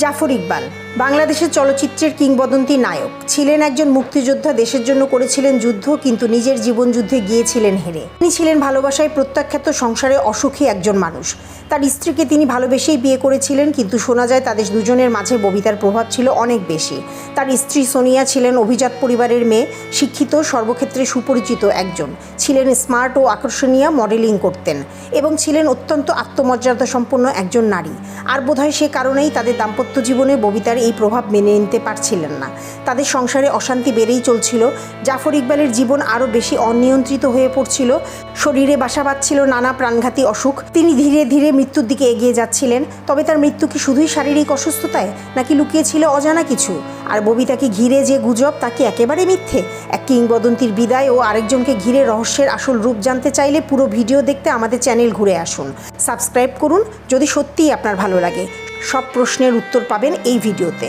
জাফর ইকবাল। বাংলাদেশের চলচ্চিত্রের কিংবদন্তি নায়ক। ছিলেন একজন মুক্তিযোদ্ধা, দেশের জন্য করেছিলেন যুদ্ধ, কিন্তু নিজের জীবন যুদ্ধে গিয়েছিলেন হেরে। তিনি ছিলেন ভালোবাসায় প্রত্যাখ্যাত সংসারে অসুখী একজন মানুষ। তার স্ত্রীকে তিনি ভালোবেসেই বিয়ে করেছিলেন, কিন্তু শোনা যায় তাদের দুজনের মাঝে ববিতার প্রভাব ছিল অনেক বেশি। তার স্ত্রী সোনিয়া ছিলেন অভিজাত পরিবারের মেয়ে, শিক্ষিত, সর্বক্ষেত্রে সুপরিচিত একজন। ছিলেন স্মার্ট ও আকর্ষণীয় মডেলিং করতেন এবং ছিলেন অত্যন্ত আত্মমর্যাদা সম্পন্ন একজন নারী। আর বোধহয় সে কারণেই তাদের দাম্পত্য জীবনে ববিতার এই প্রভাব মেনে নিতে পারছিলেন না। তাদের সংসারে অশান্তি বেড়েই চলছিল। জাফর ইকবালের জীবন আরও বেশি অনিয়ন্ত্রিত হয়ে পড়ছিল। শরীরে বাসা বাঁধছিল, নানা প্রাণঘাতী অসুখ। তিনি ধীরে ধীরে মৃত্যুর দিকে এগিয়ে যাচ্ছিলেন। তবে তার মৃত্যু কি শুধুই শারীরিক অসুস্থতায়, নাকি লুকিয়েছিল অজানা কিছু? আর ববিতাকে ঘিরে যে গুজব, তা কি একেবারে মিথ্যে? এক কিংবদন্তির বিদায় ও আরেকজনকে ঘিরে রহস্যের আসল রূপ জানতে চাইলে পুরো ভিডিও দেখতে আমাদের চ্যানেল ঘুরে আসুন। সাবস্ক্রাইব করুন, যদি সত্যিই আপনার ভালো লাগে। সব প্রশ্নের উত্তর পাবেন এই ভিডিওতে।